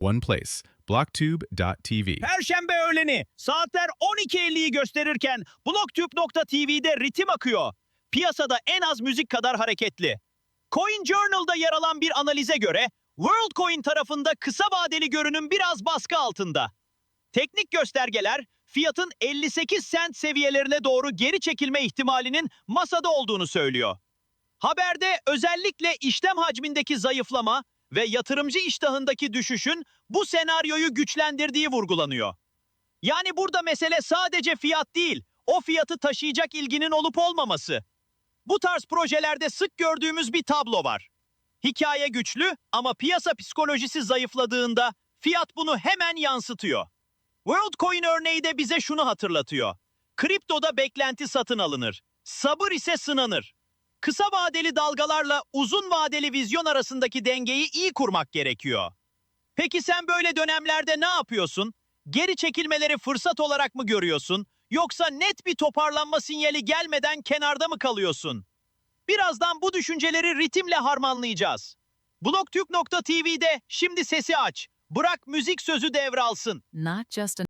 One place. Blocktube.tv. Perşembe öğleni saatler 12.50'yi gösterirken Blocktube.tv'de ritim akıyor. Piyasada en az müzik kadar hareketli. Coin Journal'da yer alan bir analize göre WorldCoin tarafında kısa vadeli görünüm biraz baskı altında. Teknik göstergeler fiyatın 58 sent seviyelerine doğru geri çekilme ihtimalinin masada olduğunu söylüyor. Haberde özellikle işlem hacmindeki zayıflama ve yatırımcı iştahındaki düşüşün bu senaryoyu güçlendirdiği vurgulanıyor. Yani burada mesele sadece fiyat değil, o fiyatı taşıyacak ilginin olup olmaması. Bu tarz projelerde sık gördüğümüz bir tablo var. Hikaye güçlü ama piyasa psikolojisi zayıfladığında fiyat bunu hemen yansıtıyor. WorldCoin örneği de bize şunu hatırlatıyor. Kriptoda beklenti satın alınır. Sabır ise sınanır. Kısa vadeli dalgalarla uzun vadeli vizyon arasındaki dengeyi iyi kurmak gerekiyor. Peki sen böyle dönemlerde ne yapıyorsun? Geri çekilmeleri fırsat olarak mı görüyorsun? Yoksa net bir toparlanma sinyali gelmeden kenarda mı kalıyorsun? Birazdan bu düşünceleri ritimle harmanlayacağız. Blogtürk.tv'de şimdi sesi aç. Bırak müzik sözü devralsın. not just